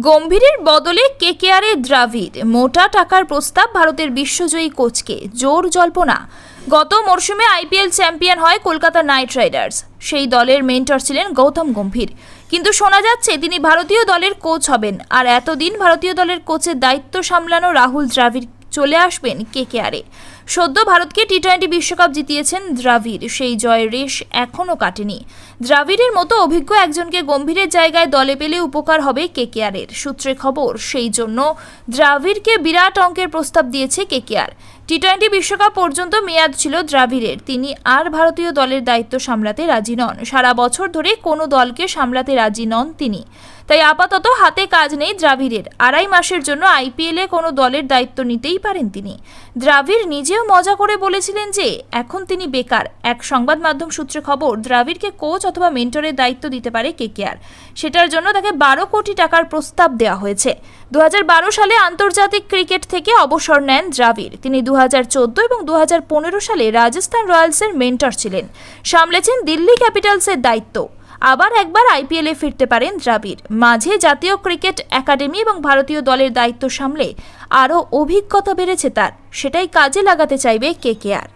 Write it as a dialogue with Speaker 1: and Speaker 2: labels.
Speaker 1: গম্ভীরের বদলে কেকেআরে দ্রাভিড মোটা টাকার প্রস্তাব ভারতের বিশ্বজয়ী কোচকে। জোর জল্পনা। গত মরশুমে আইপিএল চ্যাম্পিয়ন হয় কলকাতা নাইট রাইডার্স। সেই দলের মেন্টর ছিলেন গৌতম গম্ভীর। কিন্তু শোনা যাচ্ছে, তিনি ভারতীয় দলের কোচ হবেন। আর এতদিন ভারতীয় দলের কোচের দায়িত্ব সামলানো রাহুল দ্রাভিড় চলে আসবেন কেকেআরে। সদ্য ভারতকে টি টোয়েন্টি বিশ্বকাপ জিতিয়েছেন দ্রাভিড় সেই জয়ের রেশ এখনও কাটেনি। দ্রাভিড়ের মতো অভিজ্ঞ একজনকে গম্ভীরের জায়গায় দলে পেলে উপকার হবে কেকেআরের। সূত্রে খবর, সেই জন্য দ্রাভিড়কে বিরাট অঙ্কের প্রস্তাব দিয়েছে কেকেআর। টি টোয়েন্টি বিশ্বকাপ পর্যন্ত মেয়াদ ছিল দ্রাভিড়ের তিনি আর ভারতীয় দলের দায়িত্ব সামলাতে রাজি নন। সারা বছর ধরে কোনো দলকে সামলাতে রাজি নন তিনি। তাই আপাতত হাতে কাজ নেই দ্রাভিড়ের আড়াই মাসের জন্য আইপিএলে কোনো দলের দায়িত্ব নিতেই পারেন তিনি। দ্রাভিড় নিজেও মজা করে বলেছিলেন যে, এখন তিনি বেকার। এক সংবাদ মাধ্যম সূত্রে খবর দ্রাভিড়কে কোচ অথবা মেন্টরের দায়িত্ব দিতে পারে কেকেআর। সেটার জন্য তাকে বারো কোটি টাকার প্রস্তাব দেওয়া হয়েছে। দু হাজার বারো সালে আন্তর্জাতিক ক্রিকেট থেকে অবসর নেন দ্রাভিড় তিনি দু হাজার চোদ্দ এবং দু হাজার পনেরো সালে রাজস্থান রয়্যালসের মেন্টর ছিলেন। সামলেছেন দিল্লি ক্যাপিটালসের দায়িত্ব। আবার একবার আইপিএলে ফিরতে পারেন দ্রাবিড়। মাঝে জাতীয় ক্রিকেট একাডেমি এবং ভারতীয় দলের দায়িত্ব সামলে আরও অভিজ্ঞতা বেড়েছে তার। সেটাই কাজে লাগাতে চাইবে কে কেকেআর